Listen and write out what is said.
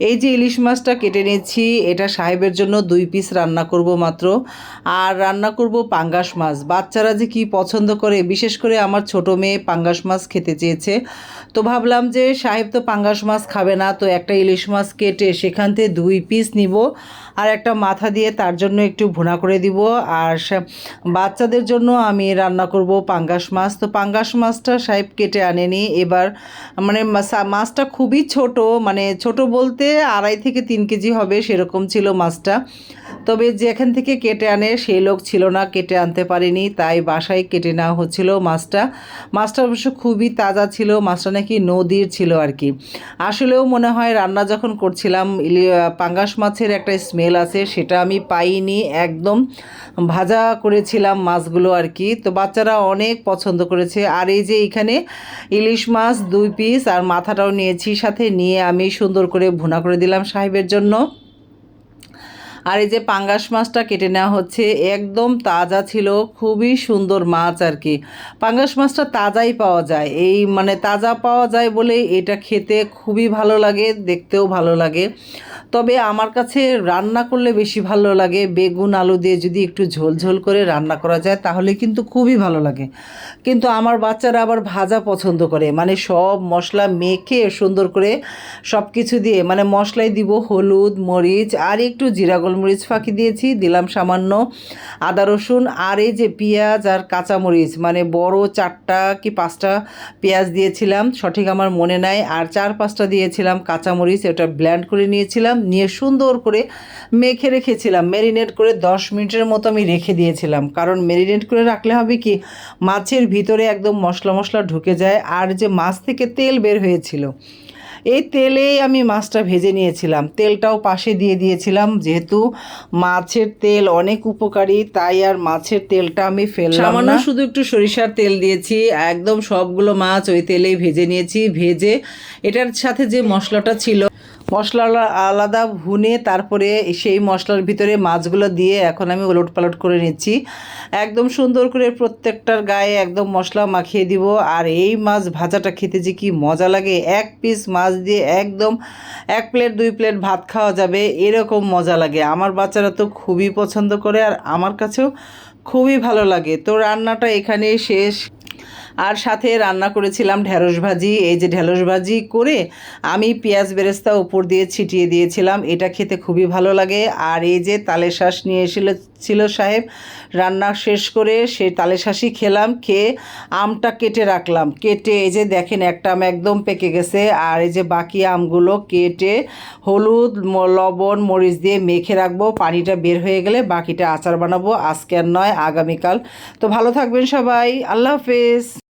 এই যে ইলিশ মাছটা কেটে নিচ্ছি এটা সাহেবের জন্য দুই পিস রান্না করব মাত্র। আর রান্না করব পাঙ্গাস মাছ। বাচ্চারা যে কি পছন্দ করে, বিশেষ করে আমার ছোট মেয়ে পাঙ্গাস মাছ খেতে চেয়েছে। তো ভাবলাম যে সাহেব তো পাঙ্গাস মাছ খাবে না, তো একটা ইলিশ মাছ কেটে সেখান থেকে দুই পিস নিব। আর একটা মাথা দিয়ে তার জন্য একটু ভুনা করে দিব। আর বাচ্চাদের জন্য আমি রান্না করব পাঙ্গাস মাছ। তো পাঙ্গাস মাছটা সাহেব কেটে আনেনি। এবার মানে মাছ- মাছটা খুবই ছোট মানে ছোট বলতে আড়াই থেকে তিন কেজি হবে সেরকম ছিল মাছটা। তবে যেখান থেকে কেটে আনে সেই লোক ছিল না, কেটে আনতে পারেনি, তাই বাসায় কেটে নেওয়া হচ্ছিল মাছটা। মাছটা অবশ্য খুবই তাজা ছিল, মাছটা নাকি নদীর ছিল আর কি। আসলেও মনে হয় রান্না যখন করছিলাম পাঙ্গাস মাছের একটা স্মেল আছে, সেটা আমি পাইনি, একদম ভাজা করেছিলাম মাছগুলো আর কি। তো বাচ্চারা অনেক পছন্দ করেছে। আর এই যে এখানে ইলিশ মাছ দুই পিস আর মাথাটাও নিয়েছি, সাথে নিয়ে আমি সুন্দর করে ভুনা করে দিলাম সাহেবের জন্য। আর এই যে পাঙ্গাস মাছটা কেটে নেওয়া হচ্ছে, একদম তাজা ছিল, খুবই সুন্দর মাছ আর কি। পাঙ্গাস মাছটা তাজাই পাওয়া যায়, এই মানে তাজা পাওয়া যায় বলে এটা খেতে খুবই ভালো লাগে, দেখতেও ভালো লাগে। তবে আমার কাছে রান্না করলে বেশি ভালো লাগে। বেগুন, আলু দিয়ে যদি একটু ঝোল ঝোল করে রান্না করা যায়, তাহলে কিন্তু খুবই ভালো লাগে। কিন্তু আমার বাচ্চারা আবার ভাজা পছন্দ করে। মানে সব মশলা মেখে সুন্দর করে সব কিছু দিয়ে মানে মশলাই দিব হলুদ, মরিচ, আর একটু জিরা গোলমরিচ ফাঁকি দিয়েছি, দিলাম সামান্য আদা রসুন, আর এই যে পেঁয়াজ আর কাঁচামরিচ মানে বড় চারটা কি পাঁচটা পেঁয়াজ দিয়েছিলাম, সঠিক আমার মনে নাই। আর চার পাঁচটা দিয়েছিলাম কাঁচামরিচ, ওটা ব্ল্যান্ড করে নিয়েছিলাম। নিয়ে সুন্দর করে মেখে রেখেছিলাম। ম্যারিনেট করে দশ মিনিটের মতো আমি রেখে দিয়েছিলাম। কারণ ম্যারিনেট করে রাখলে হবে কি, মাছের ভিতরে একদম মশলা মশলা ঢুকে যায় আর যে মাছ থেকে তেল বের হয়েছিল, এই তেলেই আমি মাছটা ভেজে নিয়েছিলাম। তেলটাও পাশে দিয়ে দিয়েছিলাম, যেহেতু মাছের তেল অনেক উপকারী, তাই আর মাছের তেলটা আমি ফেললাম সামান্য শুধু একটু সরিষার তেল দিয়েছি, একদম সবগুলো মাছ ওই তেলেই ভেজে নিয়েছি। ভেজে এটার সাথে যে মশলাটা ছিল মশলা আলাদা ভুনে তারপরে সেই মশলার ভিতরে মাছগুলো দিয়ে এখন আমি ওলট পালট করে নিচ্ছি। একদম সুন্দর করে প্রত্যেকটার গায়ে একদম মশলা মাখিয়ে দিব। আর এই মাছ ভাজাটা খেতে যে কি মজা লাগে। এক পিস মাছ দিয়ে একদম এক প্লেট, দুই প্লেট ভাত খাওয়া যাবে, এরকম মজা লাগে। আমার বাচ্চারা তো খুবই পছন্দ করে আর আমার কাছেও খুবই ভালো লাগে। তো রান্নাটা এখানে শেষ। আর সাথে রান্না করেছিলাম ঢ্যাঁড়স ভাজি। এই যে ঢ্যাঁড়স ভাজি করে আমি পেঁয়াজ বেরেস্তা উপর দিয়ে ছিটিয়ে দিয়েছিলাম। এটা খেতে খুবই ভালো লাগে। আর এই যে তালে শ্বাস নিয়ে এসেছিল, ছিল সাহেব, রান্না শেষ করে সে তালে শ্বাসই খেলাম, খেয়ে আমটা কেটে রাখলাম। কেটে এই যে দেখেন একটা আম একদম পেকে গেছে। আর এই যে বাকি আমগুলো কেটে হলুদ লবণ, মরিচ দিয়ে মেখে রাখব। পানিটা বের হয়ে গেলে বাকিটা আচার বানাবো। আজকে আর নয়, আগামীকাল। তো ভালো থাকবেন সবাই। আল্লাহ হাফেজ।